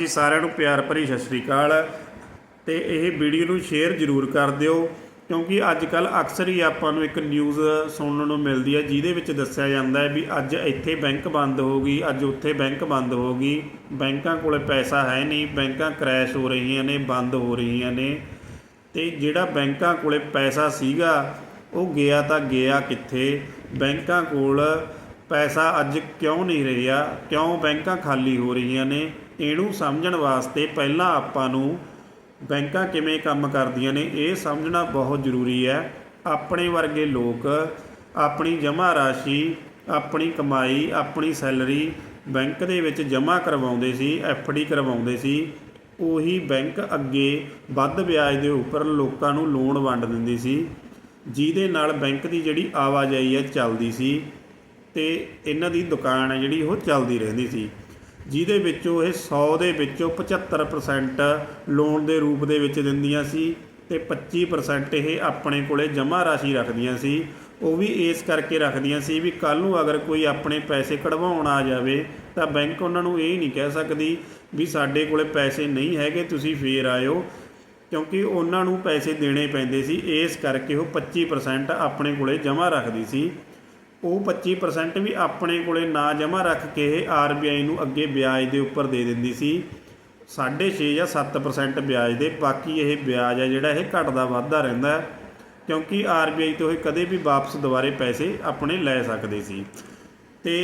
ਜੀ ਸਾਰਿਆਂ ਨੂੰ ਪਿਆਰ ਭਰੀ ਸਤਿ ਸ਼੍ਰੀ ਅਕਾਲ। ਤੇ ਇਹ ਵੀਡੀਓ ਨੂੰ ਸ਼ੇਅਰ ਜ਼ਰੂਰ ਕਰ ਦਿਓ, ਕਿਉਂਕਿ ਅੱਜ ਕੱਲ ਅਕਸਰ ਹੀ ਆਪਾਂ ਨੂੰ ਇੱਕ ਨਿਊਜ਼ ਸੁਣਨ ਨੂੰ ਮਿਲਦੀ ਹੈ, ਜਿਹਦੇ ਵਿੱਚ ਦੱਸਿਆ ਜਾਂਦਾ ਹੈ ਵੀ ਅੱਜ ਇੱਥੇ ਬੈਂਕ ਬੰਦ ਹੋ ਗਈ, ਅੱਜ ਉੱਥੇ ਬੈਂਕ ਬੰਦ ਹੋ ਗਈ। ਬੈਂਕਾਂ ਕੋਲੇ ਪੈਸਾ ਹੈ ਨਹੀਂ, ਬੈਂਕਾਂ ਕ੍ਰੈਸ਼ ਹੋ ਰਹੀਆਂ ਨੇ, ਬੰਦ ਹੋ ਰਹੀਆਂ ਨੇ। ਤੇ ਜਿਹੜਾ ਬੈਂਕਾਂ ਕੋਲੇ ਪੈਸਾ ਸੀਗਾ, ਉਹ ਗਿਆ ਤਾਂ ਗਿਆ ਕਿੱਥੇ? ਬੈਂਕਾਂ ਕੋਲ ਪੈਸਾ ਅੱਜ ਕਿਉਂ ਨਹੀਂ ਰਿਹਾ? ਕਿਉਂ ਬੈਂਕਾਂ ਖਾਲੀ ਹੋ ਰਹੀਆਂ ਨੇ? ਇਹਨੂੰ ਸਮਝਣ ਵਾਸਤੇ ਪਹਿਲਾਂ ਆਪਾਂ ਨੂੰ ਬੈਂਕਾਂ ਕਿਵੇਂ ਕੰਮ ਕਰਦੀਆਂ ਨੇ, ਇਹ ਸਮਝਣਾ ਬਹੁਤ ਜ਼ਰੂਰੀ ਹੈ। ਆਪਣੇ ਵਰਗੇ ਲੋਕ, ਆਪਣੀ ਜਮ੍ਹਾਂ ਰਾਸ਼ੀ, ਆਪਣੀ ਕਮਾਈ, ਆਪਣੀ ਸੈਲਰੀ ਬੈਂਕ ਦੇ ਵਿੱਚ ਜਮ੍ਹਾਂ ਕਰਵਾਉਂਦੇ ਸੀ ਡੀ ਕਰਵਾਉਂਦੇ ਸੀ, ਉਹੀ ਬੈਂਕ ਅੱਗੇ ਵੱਧ ਵਿਆਜ ਦੇ ਉੱਪਰ ਲੋਕਾਂ ਨੂੰ ਲੋਨ ਵੰਡ ਦਿੰਦੀ ਸੀ, ਜਿਹਦੇ ਨਾਲ ਬੈਂਕ ਦੀ ਜਿਹੜੀ ਆਵਾਜਾਈ ਹੈ ਚੱਲਦੀ ਸੀ ਤੇ ਇਹਨਾਂ ਦੀ ਦੁਕਾਨ ਹੈ ਜਿਹੜੀ ਉਹ ਚੱਲਦੀ ਰਹਿੰਦੀ ਸੀ। ਜਿਹਦੇ ਵਿੱਚੋਂ ਇਹ 100 ਦੇ ਵਿੱਚੋਂ 75% ਲੋਨ ਦੇ ਰੂਪ ਦੇ ਵਿੱਚ ਦਿੰਦੀਆਂ ਸੀ ਤੇ 25% ਇਹ ਆਪਣੇ ਕੋਲੇ ਜਮ੍ਹਾਂ ਰਾਸ਼ੀ ਰੱਖਦੀਆਂ ਸੀ। ਉਹ ਵੀ ਇਸ ਕਰਕੇ ਰੱਖਦੀਆਂ ਸੀ ਵੀ ਕੱਲ ਨੂੰ ਅਗਰ ਕੋਈ ਆਪਣੇ ਪੈਸੇ ਕਢਵਾਉਣ ਆ ਜਾਵੇ ਤਾਂ ਬੈਂਕ ਉਹਨਾਂ ਨੂੰ ਇਹ ਨਹੀਂ ਕਹਿ ਸਕਦੀ ਵੀ ਸਾਡੇ ਕੋਲੇ ਪੈਸੇ ਨਹੀਂ ਹੈਗੇ, ਤੁਸੀਂ ਫੇਰ ਆਇਓ। ਕਿਉਂਕਿ ਉਹਨਾਂ ਨੂੰ ਪੈਸੇ ਦੇਣੇ ਪੈਂਦੇ ਸੀ, ਇਸ ਕਰਕੇ ਉਹ 25% ਆਪਣੇ ਕੋਲੇ ਜਮ੍ਹਾਂ ਰੱਖਦੀ ਸੀ। ਉਹ 25% ਵੀ ਆਪਣੇ ਕੋਲੇ ਨਾ ਜਮ੍ਹਾਂ ਰੱਖ ਕੇ ਇਹ ਆਰਬੀਆਈ ਨੂੰ ਅੱਗੇ ਵਿਆਜ ਦੇ ਉੱਪਰ ਦੇ ਦਿੰਦੀ ਸੀ। 6.5 ਜਾਂ 7% ਵਿਆਜ ਦੇ, ਬਾਕੀ ਇਹ ਵਿਆਜ ਹੈ ਜਿਹੜਾ ਇਹ ਘਟਦਾ ਵੱਧਦਾ ਰਹਿੰਦਾ ਹੈ, ਕਿਉਂਕਿ ਆਰਬੀਆਈ ਤੋਂ ਇਹ ਕਦੇ ਵੀ ਵਾਪਸ ਦੁਬਾਰੇ ਪੈਸੇ ਆਪਣੇ ਲੈ ਸਕਦੇ ਸੀ। ਤੇ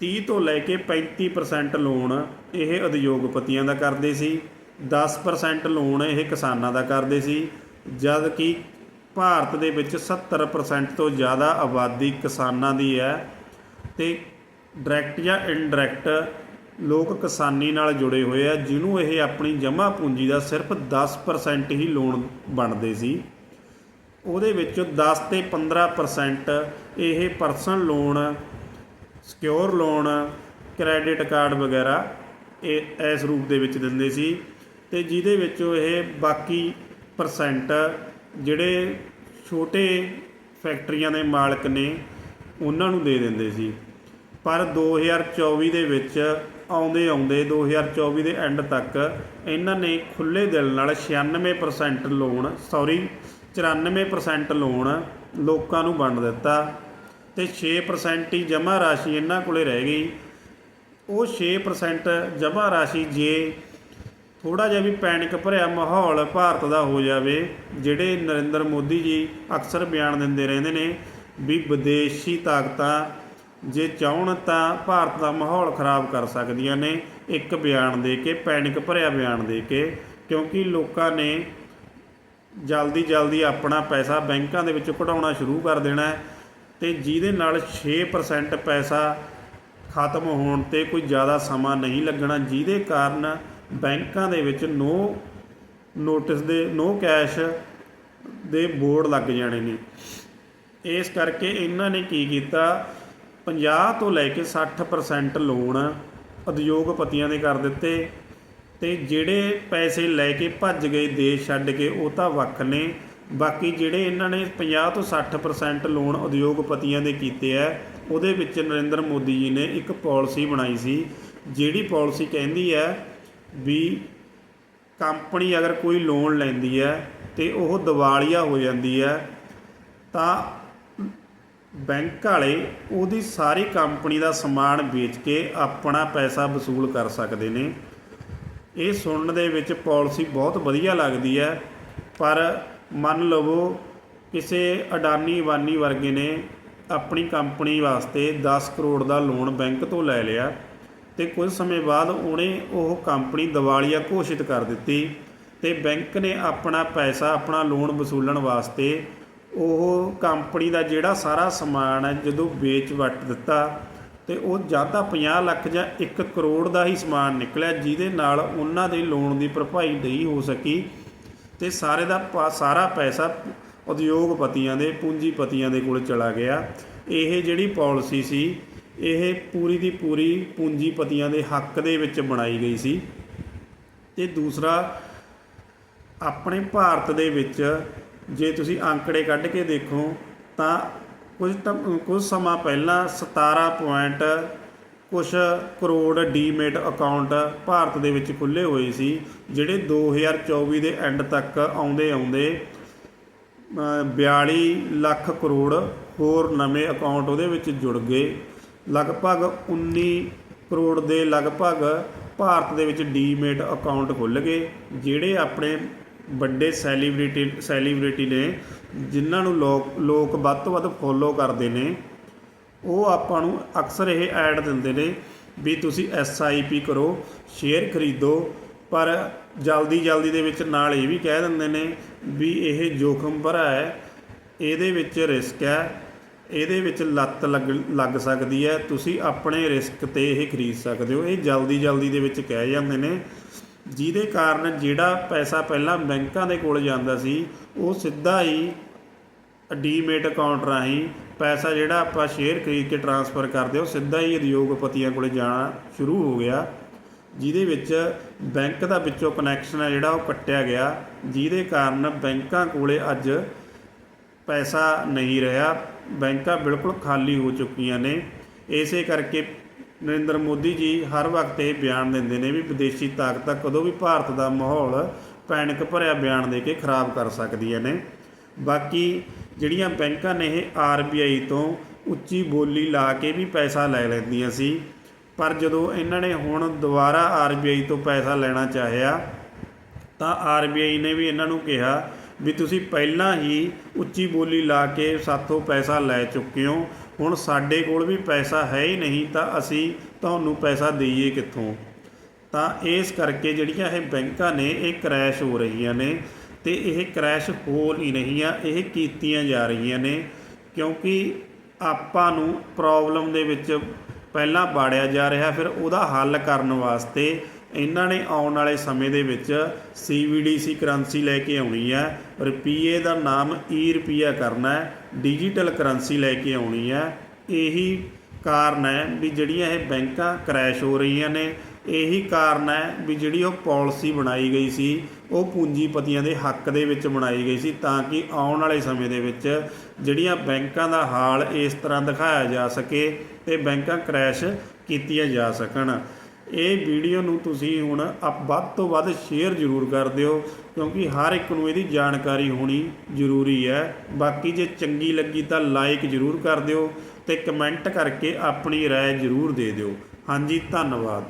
30 ਤੋਂ ਲੈ ਕੇ 35% ਲੋਨ ਇਹ ਉਦਯੋਗਪਤੀਆਂ ਦਾ ਕਰਦੇ ਸੀ 10% ਲੋਨ ਇਹ ਕਿਸਾਨਾਂ ਦਾ ਕਰਦੇ ਸੀ, ਜਦ ਕਿ ਭਾਰਤ ਦੇ ਵਿੱਚ 70% ਤੋਂ ਜ਼ਿਆਦਾ ਆਬਾਦੀ ਕਿਸਾਨਾਂ ਦੀ ਹੈ ਤੇ ਡਾਇਰੈਕਟ ਜਾਂ ਇਨਡਾਇਰੈਕਟ ਲੋਕ ਕਿਸਾਨੀ ਨਾਲ ਜੁੜੇ ਹੋਏ ਆ, ਜਿਹਨੂੰ ਇਹ ਆਪਣੀ ਜਮ੍ਹਾਂ ਪੂੰਜੀ ਦਾ ਸਿਰਫ 10% ਹੀ ਲੋਨ ਬਣਦੇ ਸੀ। ਉਹਦੇ ਵਿੱਚੋਂ 10 ਤੇ 15% ਇਹ personal loan secure loan credit card ਵਗੈਰਾ ਇਹ ਇਸ ਰੂਪ ਦੇ ਵਿੱਚ ਦਿੰਦੇ ਸੀ ਤੇ ਜਿਹਦੇ ਵਿੱਚੋਂ ਇਹ ਬਾਕੀ ਪਰਸੈਂਟ ਜਿਹੜੇ ਛੋਟੇ ਫੈਕਟਰੀਆਂ ਦੇ ਮਾਲਕ ਨੇ, ਉਹਨਾਂ ਨੂੰ ਦੇ ਦਿੰਦੇ ਸੀ। ਪਰ 2024 ਦੇ ਵਿੱਚ ਆਉਂਦੇ ਆਉਂਦੇ 2024 ਦੇ ਐਂਡ ਤੱਕ ਇਹਨਾਂ ਨੇ ਖੁੱਲੇ ਦਿਲ ਨਾਲ 96% ਲੋਨ ਸੌਰੀ 94% ਲੋਨ ਲੋਕਾਂ ਨੂੰ ਵੰਡ ਦਿੱਤਾ ਤੇ 6% ਹੀ ਜਮ੍ਹਾਂ ਰਾਸ਼ੀ ਇਹਨਾਂ ਕੋਲੇ ਰਹਿ ਗਈ। ਉਹ 6% ਜਮ੍ਹਾਂ ਰਾਸ਼ੀ ਜੇ ਥੋੜਾ ਜਿਹਾ ਵੀ ਪੈਨਿਕ ਭਰਿਆ ਮਾਹੌਲ ਭਾਰਤ ਦਾ ਹੋ ਜਾਵੇ, ਜਿਹੜੇ ਨਰਿੰਦਰ ਮੋਦੀ ਜੀ ਅਕਸਰ ਬਿਆਨ ਦਿੰਦੇ ਰਹਿੰਦੇ ਨੇ ਵੀ ਵਿਦੇਸ਼ੀ ਤਾਕਤਾਂ ਜੇ ਚਾਹਣ ਤਾਂ ਭਾਰਤ ਦਾ ਮਾਹੌਲ ਖਰਾਬ ਕਰ ਸਕਦੀਆਂ ਨੇ, ਇੱਕ ਬਿਆਨ ਦੇ ਕੇ, ਪੈਨਿਕ ਭਰਿਆ ਬਿਆਨ ਦੇ ਕੇ, ਕਿਉਂਕਿ ਲੋਕਾਂ ਨੇ ਜਲਦੀ ਜਲਦੀ ਆਪਣਾ ਪੈਸਾ ਬੈਂਕਾਂ ਦੇ ਵਿੱਚ ਕਢਾਉਣਾ ਸ਼ੁਰੂ ਕਰ ਦੇਣਾ ਹੈ ਤੇ ਜਿਹਦੇ ਨਾਲ 6% ਪੈਸਾ ਖਤਮ ਹੋਣ ਤੇ ਕੋਈ ਜ਼ਿਆਦਾ ਸਮਾਂ ਨਹੀਂ ਲੱਗਣਾ, ਜਿਹਦੇ ਕਾਰਨ ਬੈਂਕਾਂ ਦੇ ਵਿੱਚ ਨੋ ਨੋਟਿਸ ਦੇ, ਨੋ ਕੈਸ਼ ਦੇ ਬੋਰਡ ਲੱਗ ਜਾਣੇ ਨੇ। ਇਸ ਕਰਕੇ ਇਹਨਾਂ ਨੇ ਕੀ ਕੀਤਾ? 50 ਤੋਂ ਲੈ ਕੇ 60% ਲੋਨ ਉਦਯੋਗਪਤੀਆਂ ਦੇ ਕਰ ਦਿੱਤੇ ਤੇ ਜਿਹੜੇ ਪੈਸੇ ਲੈ ਕੇ ਭੱਜ ਗਏ ਦੇਸ਼ ਛੱਡ ਕੇ, ਉਹ ਤਾਂ ਵੱਖ ਨੇ। ਬਾਕੀ ਜਿਹੜੇ ਇਹਨਾਂ ਨੇ 50 ਤੋਂ 60% ਲੋਨ ਉਦਯੋਗਪਤੀਆਂ ਦੇ ਕੀਤੇ ਆ, ਉਹਦੇ ਵਿੱਚ ਨਰਿੰਦਰ ਮੋਦੀ ਜੀ ਨੇ ਇੱਕ ਪਾਲਿਸੀ ਬਣਾਈ ਸੀ, ਜਿਹੜੀ ਪਾਲਿਸੀ ਕਹਿੰਦੀ ਹੈ ਵੀ ਕੰਪਨੀ ਅਗਰ ਕੋਈ ਲੋਨ ਲੈਂਦੀ ਹੈ ਤੇ ਉਹ ਦਿਵਾਲੀਆ ਹੋ ਜਾਂਦੀ ਹੈ, ਤਾਂ ਬੈਂਕ ਵਾਲੇ ਉਹਦੀ ਸਾਰੀ ਕੰਪਨੀ ਦਾ ਸਮਾਨ ਵੇਚ ਕੇ ਆਪਣਾ ਪੈਸਾ ਵਸੂਲ ਕਰ ਸਕਦੇ ਨੇ। ਇਹ ਸੁਣਨ ਦੇ ਵਿੱਚ ਪਾਲਿਸੀ ਬਹੁਤ ਵਧੀਆ ਲੱਗਦੀ ਹੈ, ਪਰ ਮੰਨ ਲਵੋ ਕਿਸੇ ਅਡਾਨੀ ਵਾਨੀ ਵਰਗੇ ਨੇ ਆਪਣੀ ਕੰਪਨੀ ਵਾਸਤੇ 10 ਕਰੋੜ ਦਾ ਲੋਨ ਬੈਂਕ ਤੋਂ ਲੈ ਲਿਆ। ਤੇ ਕੁਝ ਸਮੇਂ ਬਾਅਦ ਉਹਨੇ ਉਹ ਕੰਪਨੀ ਦਿਵਾਲੀਆ ਘੋਸ਼ਿਤ ਕਰ ਦਿੱਤੀ ਤੇ ਬੈਂਕ ਨੇ ਆਪਣਾ ਪੈਸਾ, ਆਪਣਾ ਲੋਨ ਵਸੂਲਣ ਵਾਸਤੇ ਉਹ ਕੰਪਨੀ ਦਾ ਜਿਹੜਾ ਸਾਰਾ ਸਮਾਨ ਹੈ, ਜਦੋਂ ਵੇਚ ਵੱਟ ਦਿੱਤਾ ਤੇ ਉਹ ਜ਼ਿਆਦਾ ਤਾਂ 50 ਲੱਖ ਜਾਂ 1 ਕਰੋੜ ਦਾ ਹੀ ਸਮਾਨ ਨਿਕਲਿਆ, ਜਿਹਦੇ ਨਾਲ ਉਹਨਾਂ ਦੇ ਲੋਨ ਦੀ ਭਰਪਾਈ ਨਹੀਂ ਹੋ ਸਕੀ ਤੇ ਸਾਰੇ ਦਾ ਪਾ- ਸਾਰਾ ਪੈਸਾ ਉਦਯੋਗਪਤੀਆਂ ਦੇ, ਪੂੰਜੀਪਤੀਆਂ ਦੇ ਕੋਲ ਚਲਾ ਗਿਆ। ਇਹ ਜਿਹੜੀ ਪਾਲਿਸੀ ਸੀ ਇਹ ਪੂਰੀ ਦੀ ਪੂਰੀ ਪੂੰਜੀਪਤੀਆਂ ਦੇ ਹੱਕ ਦੇ ਵਿੱਚ ਬਣਾਈ ਗਈ ਸੀ। ਤੇ ਦੂਸਰਾ ਆਪਣੇ ਭਾਰਤ ਦੇ ਵਿੱਚ ਜੇ ਤੁਸੀਂ ਅੰਕੜੇ ਕੱਢ ਕੇ ਦੇਖੋ ਤਾਂ ਕੁਝ ਤਾਂ ਕੁਝ ਸਮਾਂ ਪਹਿਲਾਂ 17 ਪੁਆਇੰਟ ਕੁਝ ਕਰੋੜ ਡੀਮੇਟ ਅਕਾਊਂਟ ਭਾਰਤ ਦੇ ਵਿੱਚ ਖੁੱਲੇ ਹੋਏ ਸੀ ਜਿਹੜੇ 2024 ਦੇ ਐਂਡ ਤੱਕ ਆਉਂਦੇ ਆਉਂਦੇ ਅ, 42 ਲੱਖ ਕਰੋੜ ਹੋਰ ਨਵੇਂ ਅਕਾਊਂਟ ਉਹਦੇ ਵਿੱਚ ਜੁੜ ਗਏ। ਲਗਭਗ 19 ਕਰੋੜ ਦੇ ਲਗਭਗ ਭਾਰਤ ਦੇ ਵਿੱਚ ਡੀਮੇਟ ਅਕਾਊਂਟ ਖੁੱਲ ਗਏ, ਜਿਹੜੇ ਆਪਣੇ ਵੱਡੇ ਸੈਲੀਬ੍ਰਿਟੀ ਸੈਲੀਬ੍ਰਿਟੀ ਨੇ, ਜਿਨ੍ਹਾਂ ਨੂੰ ਲੋਕ ਲੋਕ ਵੱਧ ਤੋਂ ਵੱਧ ਫੋਲੋ ਕਰਦੇ ਨੇ, ਉਹ ਆਪਾਂ ਨੂੰ ਅਕਸਰ ਇਹ ਐਡ ਦਿੰਦੇ ਨੇ ਵੀ ਤੁਸੀਂ ਪੀ ਕਰੋ ਸ਼ੇਅਰ ਖਰੀਦੋ, ਪਰ ਜਲਦੀ ਜਲਦੀ ਦੇ ਵਿੱਚ ਨਾਲ ਇਹ ਵੀ ਕਹਿ ਦਿੰਦੇ ਨੇ ਵੀ ਇਹ ਜੋਖਮ ਭਰਾ ਹੈ, ਇਹਦੇ ਵਿੱਚ ਰਿਸਕ ਹੈ ਇਹਦੇ ਵਿੱਚ ਲੱਤ ਲੱਗ ਲੱਗ ਸਕਦੀ ਹੈ। ਤੁਸੀਂ ਆਪਣੇ ਰਿਸਕ ਤੇ ਇਹ ਖਰੀਦ ਸਕਦੇ ਹੋ। ਇਹ ਜਲਦੀ ਜਲਦੀ ਦੇ ਵਿੱਚ ਕਹਿ ਜਾਂਦੇ ਨੇ। ਜਿਹਦੇ ਕਾਰਨ ਜਿਹੜਾ ਪੈਸਾ ਪਹਿਲਾਂ ਬੈਂਕਾਂ ਦੇ ਕੋਲ ਜਾਂਦਾ ਸੀ, ਉਹ ਸਿੱਧਾ ਹੀ ਡੀਮੇਟ ਅਕਾਊਂਟ ਰਾਹੀਂ ਪੈਸਾ ਜਿਹੜਾ ਆਪਾਂ ਸ਼ੇਅਰ ਖਰੀਦ ਕੇ ਟਰਾਂਸਫਰ ਕਰਦੇ ਹੋ ਸਿੱਧਾ ਹੀ ਉਦਯੋਗਪਤੀਆਂ ਕੋਲੇ ਜਾਣਾ ਸ਼ੁਰੂ ਹੋ ਗਿਆ। ਜਿਹਦੇ ਵਿੱਚ ਬੈਂਕ ਦਾ ਵਿੱਚੋਂ ਕਨੈਕਸ਼ਨ ਹੈ ਜਿਹੜਾ, ਉਹ ਕੱਟਿਆ ਗਿਆ। ਜਿਹਦੇ ਕਾਰਨ ਬੈਂਕਾਂ ਕੋਲੇ ਅੱਜ ਪੈਸਾ ਨਹੀਂ ਰਿਹਾ। ਬੈਂਕਾਂ ਬਿਲਕੁਲ ਖਾਲੀ ਹੋ ਚੁੱਕੀਆਂ ਨੇ। ਇਸੇ ਕਰਕੇ ਨਰਿੰਦਰ ਮੋਦੀ ਜੀ ਹਰ ਵਕਤ ਇਹ ਬਿਆਨ ਦਿੰਦੇ ਨੇ ਵੀ ਵਿਦੇਸ਼ੀ ਤਾਕਤਾਂ ਕਦੋਂ ਵੀ ਭਾਰਤ ਦਾ ਮਾਹੌਲ ਪੈਨਿਕ ਭਰਿਆ ਬਿਆਨ ਦੇ ਕੇ ਖਰਾਬ ਕਰ ਸਕਦੀਆਂ ਨੇ। ਬਾਕੀ ਜਿਹੜੀਆਂ ਬੈਂਕਾਂ ਨੇ ਇਹ ਆਰਬੀਆਈ ਤੋਂ ਉੱਚੀ ਬੋਲੀ ਲਾ ਕੇ ਵੀ ਪੈਸਾ ਲੈ ਲੈਂਦੀਆਂ ਸੀ, ਪਰ ਜਦੋਂ ਇਹਨਾਂ ਨੇ ਹੁਣ ਦੁਬਾਰਾ ਆਰਬੀਆਈ ਤੋਂ ਪੈਸਾ ਲੈਣਾ ਚਾਹਿਆ, ਤਾਂ ਆਰਬੀਆਈ ਨੇ ਵੀ ਇਹਨਾਂ ਨੂੰ ਕਿਹਾ ਵੀ ਤੁਸੀਂ ਪਹਿਲਾਂ ਹੀ ਉੱਚੀ ਬੋਲੀ ਲਾ ਕੇ ਸਾਥੋਂ ਪੈਸਾ ਲੈ ਚੁੱਕੇ ਹੋ। ਹੁਣ ਸਾਡੇ ਕੋਲ ਵੀ ਪੈਸਾ ਹੈ ਹੀ ਨਹੀਂ ਤਾਂ ਅਸੀਂ ਤੁਹਾਨੂੰ ਪੈਸਾ ਦੇਈਏ ਕਿੱਥੋਂ? ਤਾਂ ਇਸ ਕਰਕੇ ਜਿਹੜੀਆਂ ਇਹ ਬੈਂਕਾਂ ਨੇ, ਇਹ ਕ੍ਰੈਸ਼ ਹੋ ਰਹੀਆਂ ਨੇ ਤੇ ਇਹ ਕ੍ਰੈਸ਼ ਹੋ ਨਹੀਂ ਰਹੀਆਂ, ਇਹ ਕੀਤੀਆਂ ਜਾ ਰਹੀਆਂ ਨੇ ਕਿਉਂਕਿ ਆਪਾਂ ਨੂੰ ਪ੍ਰੋਬਲਮ ਦੇ ਵਿੱਚ ਪਹਿਲਾਂ ਬਾੜਿਆ ਜਾ ਰਿਹਾ, ਫਿਰ ਉਹਦਾ ਹੱਲ ਕਰਨ ਵਾਸਤੇ ਇਹਨਾਂ ਨੇ ਆਉਣ ਵਾਲੇ ਸਮੇਂ ਦੇ ਵਿੱਚ CBDC ਕਰੰਸੀ ਲੈ ਕੇ ਆਉਣੀ ਹੈ ਰੁਪਈਏ ਦਾ ਨਾਮ ਈ ਰੁਪਈਆ ਕਰਨਾ ਹੈ ਡਿਜੀਟਲ ਕਰੰਸੀ ਲੈ ਕੇ ਆਉਣੀ ਹੈ। ਇਹੀ ਕਾਰਨ ਹੈ ਵੀ ਜਿਹੜੀਆਂ ਇਹ ਬੈਂਕਾਂ ਕ੍ਰੈਸ਼ ਹੋ ਰਹੀਆਂ ਨੇ, ਇਹੀ ਕਾਰਨ ਹੈ ਵੀ ਜਿਹੜੀ ਉਹ ਪਾਲਿਸੀ ਬਣਾਈ ਗਈ ਸੀ, ਉਹ ਪੂੰਜੀਪਤੀਆਂ ਦੇ ਹੱਕ ਦੇ ਵਿੱਚ ਬਣਾਈ ਗਈ ਸੀ ਤਾਂ ਕਿ ਆਉਣ ਵਾਲੇ ਸਮੇਂ ਦੇ ਵਿੱਚ ਜਿਹੜੀਆਂ ਬੈਂਕਾਂ ਦਾ ਹਾਲ ਇਸ ਤਰ੍ਹਾਂ ਦਿਖਾਇਆ ਜਾ ਸਕੇ ਤੇ ਬੈਂਕਾਂ ਕ੍ਰੈਸ਼ ਕੀਤੀਆਂ ਜਾ ਸਕਣ। ਇਹ ਵੀਡੀਓ ਨੂੰ ਤੁਸੀਂ ਹੁਣ ਅਪ ਵੱਧ ਤੋਂ ਵੱਧ ਸ਼ੇਅਰ ਜ਼ਰੂਰ ਕਰ ਦਿਓ ਕਿਉਂਕਿ ਹਰ ਇੱਕ ਨੂੰ ਇਹਦੀ ਜਾਣਕਾਰੀ ਹੋਣੀ ਜ਼ਰੂਰੀ ਹੈ ਬਾਕੀ ਜੇ ਚੰਗੀ ਲੱਗੀ ਤਾਂ ਲਾਈਕ ਜ਼ਰੂਰ ਕਰ ਦਿਓ ਤੇ ਕਮੈਂਟ ਕਰਕੇ ਆਪਣੀ رائے ਜ਼ਰੂਰ ਦੇ ਦਿਓ ਹਾਂਜੀ ਧੰਨਵਾਦ